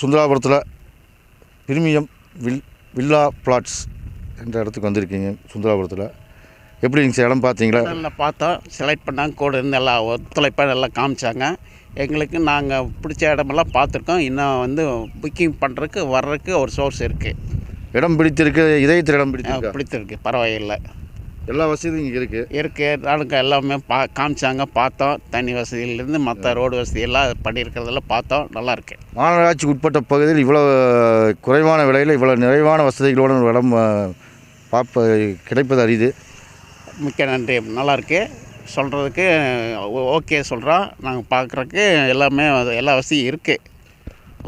சுந்தராபுரத்தில் premium வில் villa plots என்ற இடத்துக்கு வந்திருக்கீங்க சுந்தராபுரத்தில். எப்படிங்க சார் இடம் பார்த்தீங்களா நல்லா பார்த்தோம். செலக்ட் பண்ணாங்க. கூட இருந்து எல்லாம் ஒத்துழைப்பாக எல்லாம் காமிச்சாங்க. எங்களுக்கு நாங்கள் பிடிச்ச இடமெல்லாம் பார்த்துருக்கோம். இன்னும் வந்து புக்கிங் பண்ணுறதுக்கு வர்றதுக்கு ஒரு சோர்ஸ் இருக்குது இடம் பிடித்திருக்கு இதயத்தில் இடம் பிடித்திருக்கா? பிடித்திருக்கு. பரவாயில்லை. எல்லா வசதியும் இங்கே இருக்குது இருக்குது நானுங்க எல்லாமே பா காமிச்சாங்க. பார்த்தோம். தண்ணி வசதியிலேருந்து மற்ற ரோடு வசதி எல்லாம் பண்ணியிருக்கிறதெல்லாம் பார்த்தோம். நல்லா இருக்கு. மாநகராட்சிக்கு உட்பட்ட பகுதியில் இவ்வளோ குறைவான விலையில் இவ்வளோ நிறைவான வசதிகளோட ஒரு இடம் பார்ப்ப கிடைப்பது அரிது. மிக்க நன்றி. நல்லா இருக்கு. சொல்கிறதுக்கு ஓகே சொல்கிறோம் நாங்கள் பார்க்குறதுக்கு எல்லாமே எல்லா வசதியும் இருக்குது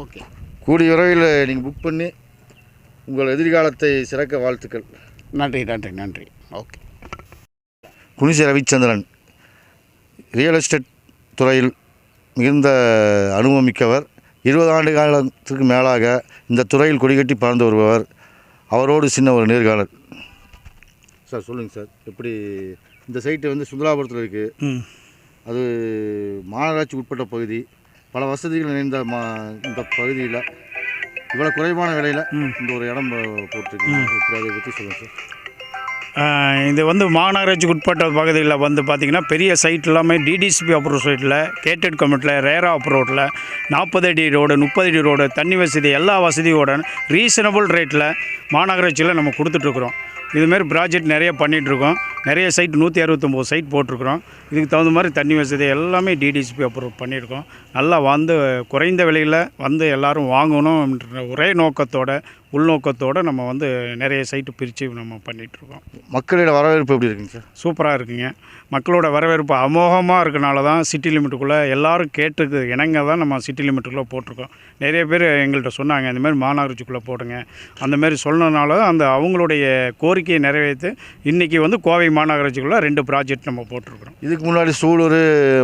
ஓகே. கூடிய விரைவில் நீங்கள் புக் பண்ணி உங்கள் எதிர்காலத்தை சிறக்க வாழ்த்துக்கள். நன்றி நன்றி நன்றி. ஓகே. குனிசி ரவிச்சந்திரன். ரியல் எஸ்டேட் துறையில் மிகுந்த அனுபவம் மிக்கவர் இருபது ஆண்டு காலத்திற்கு மேலாக இந்த துறையில் கொடிகட்டி பறந்து வருபவர். அவரோடு சின்ன ஒரு நேர்காணல். சார் சொல்லுங்கள் சார். எப்படி இந்த சைட்டு வந்து சுந்தராபுரத்தில் இருக்குது அது மாநகராட்சி உட்பட்ட பகுதி. பல வசதிகள் நிறைந்த மா இந்த பகுதியில். இவ்வளோ குறைவான விலையில். இந்த ஒரு இடம் போட்டிருக்கீங்க. அதை பற்றி சொல்லுங்கள் சார்? இது வந்து மாநகராட்சிக்கு உட்பட்ட பகுதியில் வந்து பார்த்திங்கன்னா பெரிய சைட் எல்லாமே டிடிசிபி அப்ரூவ் சைட்டில் கேட்டட் கமிட்டில் ரேரா அப் ரோட்டில் நாற்பது அடி ரோடு முப்பது அடி ரோடு தண்ணி வசதி எல்லா வசதியோட ரீசனபிள் ரேட்டில் மாநகராட்சியில் நம்ம கொடுத்துட்ருக்குறோம் இதுமாரி ப்ராஜெக்ட் நிறைய பண்ணிகிட்ருக்கோம் நிறைய சைட் நூற்றி அறுபத்தொம்போது சைட் போட்டிருக்கிறோம். இதுக்கு தகுந்த மாதிரி தண்ணி வசதி எல்லாமே டிடிசிபி அப்ரூவ் பண்ணியிருக்கோம். நல்லா வந்து குறைந்த விலையில் வந்து எல்லாரும் வாங்கணும்ன்ற ஒரே நோக்கத்தோட உள்நோக்கத்தோடு நம்ம வந்து நிறைய சைட்டு பிரித்து நம்ம பண்ணிகிட்ருக்கோம் மக்களிட வரவேற்பு எப்படி இருக்குங்க சார்? சூப்பராக இருக்குங்க. மக்களோட வரவேற்பு அமோகமாக இருக்கனால தான் சிட்டி லிமிட்டுக்குள்ளே எல்லாரும் கேட்டுக்கு இணங்க தான் நம்ம சிட்டி லிமிட்டுக்குள்ளே போட்டிருக்கோம். நிறைய பேர் எங்கள்கிட்ட சொன்னாங்க இந்த மாதிரி மாநகராட்சிக்குள்ளே போடுங்க. அந்த மாதிரி சொன்னதுனால தான் அந்த அவங்களுடைய கோரிக்கையை நிறைவேற்றி இன்றைக்கி வந்து கோவை மாநகராட்சிக்குள்ளே ரெண்டு ப்ராஜெக்ட் நம்ம போட்டிருக்கிறோம். இதுக்கு முன்னாடி சூலூர்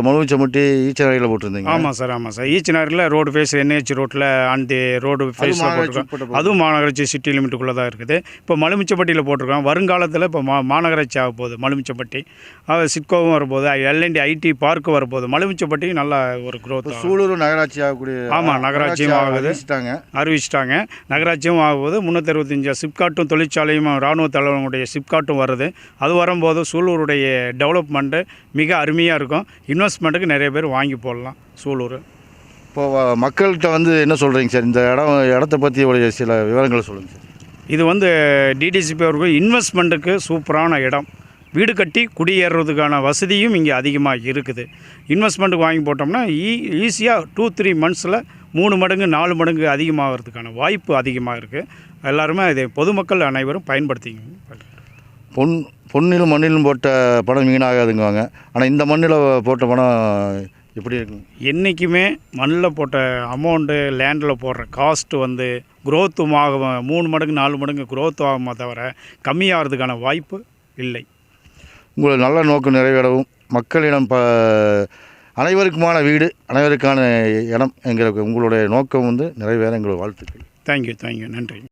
மலுமிச்சம்பட்டி ஈச்சநகையில் போட்டிருந்தீங்க. ஆமாம் சார் ஆமாம் சார். ஈச்சனாரில் ரோடு ஃபேஸ் என்ஹெச் ரோட்டில் அந்த ரோடு ஃபேஸில் போட்டிருக்கோம். அதுவும் மாநகராட்சி சிட்டி லிமிட்டுக்குள்ளே தான் இருக்குது. இப்போ மலுமிச்சப்பட்டியில் போட்டிருக்கோம். வருங்காலத்தில் இப்போ மா மாநகராட்சி ஆக போகுது மலுமிச்சப்பட்டி சிட்கோவும் வரப்போகுது எல்என்டி ஐடி பார்க்கு வரப்போகுது. மலுமிச்சப்பட்டி நல்ல ஒரு ஆகும் சூலூர் நகராட்சி ஆகக்கூடிய ஆமா, நகராட்சியும் ஆகுது. அறிவிச்சிட்டாங்க. நகராட்சியும் ஆகும்போது முந்நூற்றி அறுபத்தஞ்சு சிப்காட்டும் தொழிற்சாலையும் இராணுவ தலைவனுடைய சிப்காட்டும் வருது. அது வரும்போது சூலூருடைய டெவலப்மெண்ட்டு மிக அருமையாக இருக்கும். இன்வெஸ்ட்மெண்ட்டுக்கு நிறைய பேர் வாங்கி போடலாம் சூலூர். இப்போ வ- மக்கள்கிட்ட வந்து என்ன சொல்கிறீங்க சார்? இந்த இடம் இடத்த பற்றி ஒரு சில விவரங்களை சொல்லுங்கள் சார். இது வந்து டிடிசிபி அவர்கள் இன்வெஸ்ட்மெண்ட்டுக்கு சூப்பரான இடம். வீடு கட்டி குடியேறுறதுக்கான வசதியும் இங்கே அதிகமாக இருக்குது. இன்வெஸ்ட்மெண்ட்டுக்கு வாங்கி போட்டோம்னா ஈ ஈஸியாக டூ த்ரீ மந்த்ஸில் மூணு மடங்கு நாலு மடங்கு அதிகமாகிறதுக்கான வாய்ப்பு அதிகமாக இருக்குது எல்லாருமே இதை பொதுமக்கள் அனைவரும் பயன்படுத்திங்க. பொன் பொன்னிலும் மண்ணிலும் போட்ட பணம் வீணாகாதுங்குவாங்க. ஆனால் இந்த மண்ணில் போட்ட பணம் எப்படி இருக்கும் என்றைக்குமே மண்ணில் போட்ட அமௌண்ட்டு லேண்டில் போடுற காஸ்ட்டு வந்து growth-மாக மூணு மடங்கு நாலு மடங்கு growth ஆகுமே தவிர கம்மியாகிறதுக்கான வாய்ப்பு இல்லை. உங்களோட நல்ல நோக்கம் நிறைவேறவும். மக்களிடம் ப அனைவருக்குமான வீடு அனைவருக்கான இடம் என்கிற உங்களுடைய நோக்கம் வந்து நிறைவேற எங்களோட வாழ்த்துக்கள். தேங்க்யூ தேங்க்யூ நன்றி.